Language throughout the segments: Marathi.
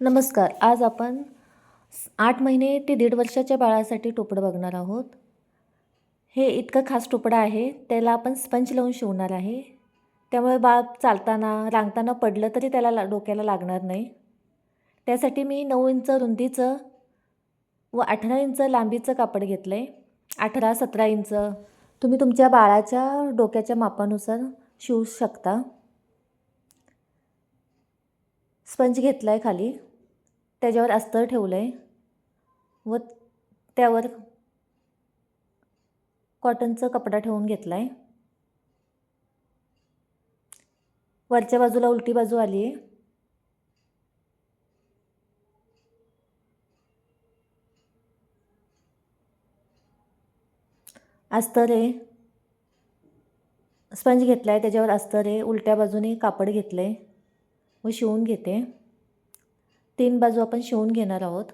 नमस्कार आज आपण आठ महिने ते दीड वर्षाच्या बाळासाठी टोपडं बघणार आहोत. हे इतकं खास टोपडं आहे त्याला आपण स्पंज लावून शिवणार आहे. त्यामुळे बाळ चालताना रांगताना पडलं तरी त्याला ला डोक्याला लागणार नाही. त्यासाठी मी नऊ इंच रुंदीचं व अठरा इंच लांबीचं कापड घेतलं आहे अठरा सतरा इंच. तुम्ही तुमच्या बाळाच्या डोक्याच्या मापानुसार शिवू शकता. स्पंज घेतला आहे खाली. त्याच्यावर अस्तर ठेवलं आहे व त्यावर कॉटनचा कपडा ठेवून घेतला आहे वरच्या बाजूला उलटी बाजू आली आहे. अस्तर आहे. स्पंज घेतला आहे त्याच्यावर अस्तर आहे. उलट्या बाजूने कापड घेतलं आहे व शिवून घेते. तीन बाजू आपण शिवून घेणार आहोत.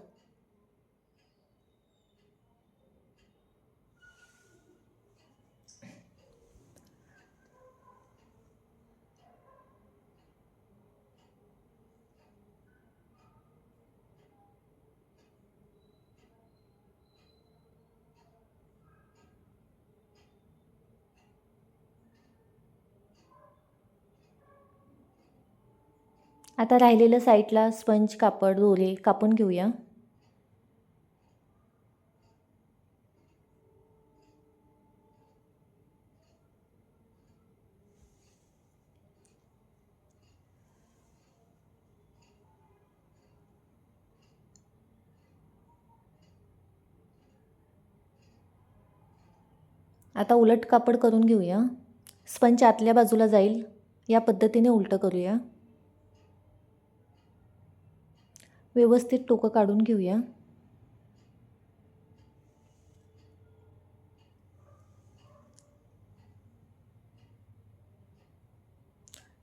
आता राहिलेलं साईडला स्पंज कापड दोरे कापून घेऊया. आता उलट कापड करून घेऊया. स्पंज आतल्या बाजूला जाईल. या पद्धतीने उलटं करूया. व्यवस्थित टोकं काढून घेऊया.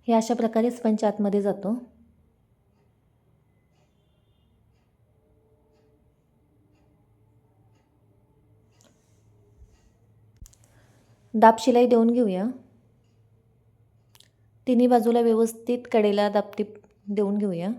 हे अशा प्रकारे स्पंच आतमध्ये जातो. दाब शिलाई देऊन घेऊया. तिन्ही बाजूला व्यवस्थित कडेला दाबटीप देऊन घेऊया.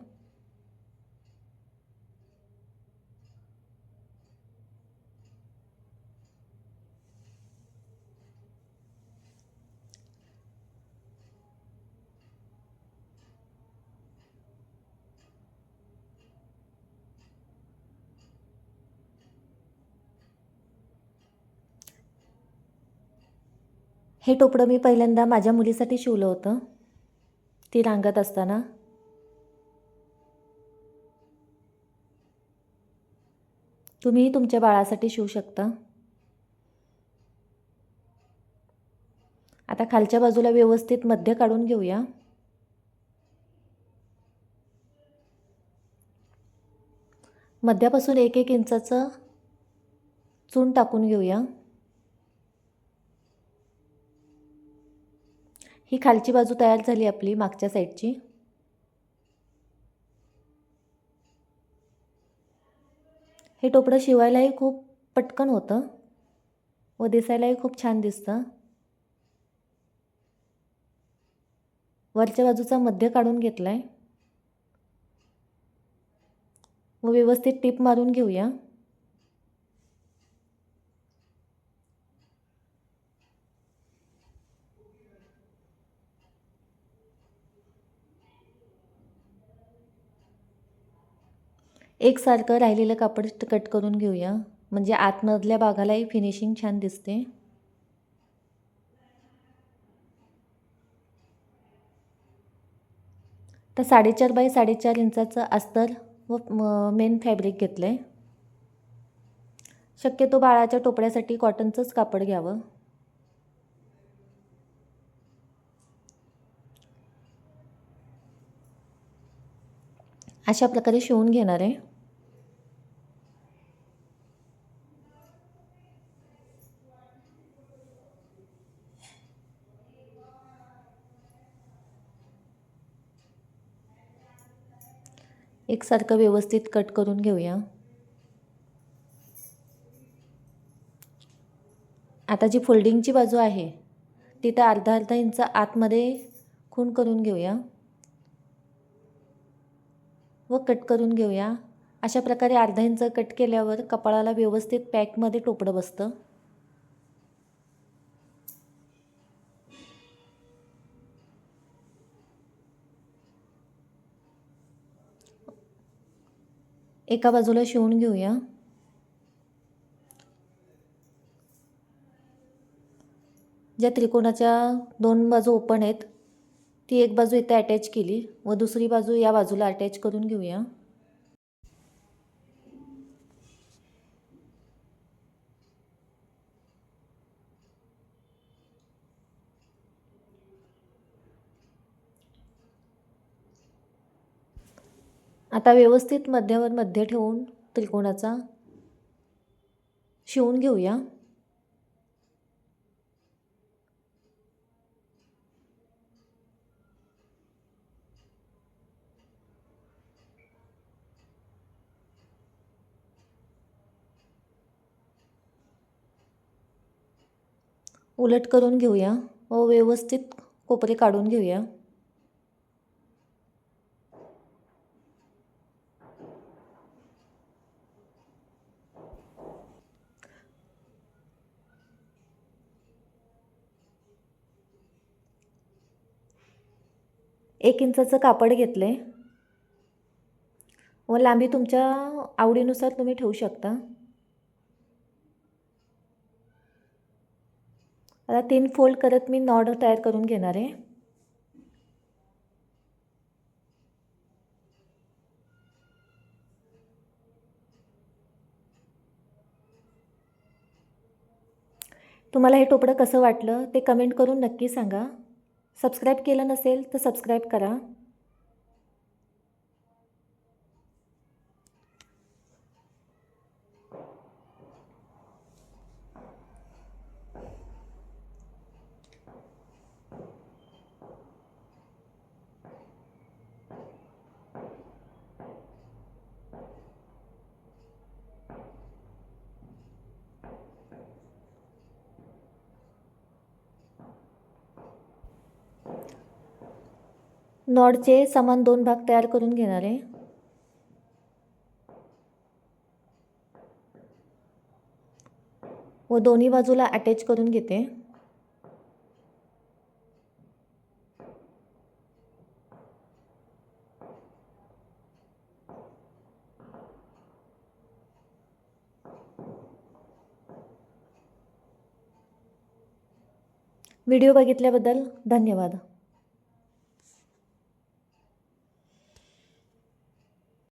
हे टोपडं मी पहिल्यांदा माझ्या मुलीसाठी शिवलं होतं. ती रांगत असताना. तुम्हीही तुमच्या बाळासाठी शिवू शकता. आता खालच्या बाजूला व्यवस्थित मध्य काढून घेऊया. मध्यापासून एक एक इंचाचं चून टाकून घेऊया. ही खालची बाजू तयार झाली आपली मागच्या साईडची. हे टोपडं शिवायलाही खूप पटकन होतं. व दिसायलाही खूप छान दिसतं. वरच्या बाजूचा मध्य काढून घेतला आहे व व्यवस्थित टीप मारून घेऊया. एकसारखं राहिलेलं कापड कट करून घेऊया. म्हणजे आतमधल्या भागालाही फिनिशिंग छान दिसते. तर साडेचार बाय साडेचार इंचाचं अस्तर व मेन फॅब्रिक घेतलं आहे शक्यतो बाळाच्या टोपड्यासाठी कॉटनचंच कापड घ्यावं. अशा प्रकारे शिवून घेणार आहे. एकसारखं व्यवस्थित कट करून घेऊया. आता जी फोल्डिंगची बाजू आहे तिथं अर्धा अर्धा इंच आतमध्ये खून करून घेऊया. व कट करून घेऊया. अशा प्रकारे अर्धा इंच कट केल्यावर कपाळाला व्यवस्थित पॅकमध्ये टोपडं बसतं. एका बाजूला शिवून घेऊया. ज्या त्रिकोणाच्या दोन बाजू ओपन आहेत ती एक बाजू इथे अटॅच केली व दुसरी बाजू या बाजूला अटॅच करून घेऊया. आता व्यवस्थित मध्यावर मध्य ठेवून त्रिकोणाचा शिवून घेऊया. उलट करून घेऊया व व्यवस्थित कोपरे काढून घेऊया. एक इंचाचं कापड घेतलं आहे व लांबी तुमच्या आवडीनुसार तुम्ही ठेवू शकता. आता तीन फोल्ड करत मी नॉड तयार करून घेणार आहे. तुम्हाला हे टोपडं कसं वाटलं ते कमेंट करून नक्की सांगा. सबस्क्राईब केलं नसेल तर सबस्क्राईब करा. नॉडचे समान दोन भाग तयार करून घेणार आहे. व दोन्ही बाजूला अटॅच करून घेते. व्हिडिओ बघितल्याबद्दल धन्यवाद.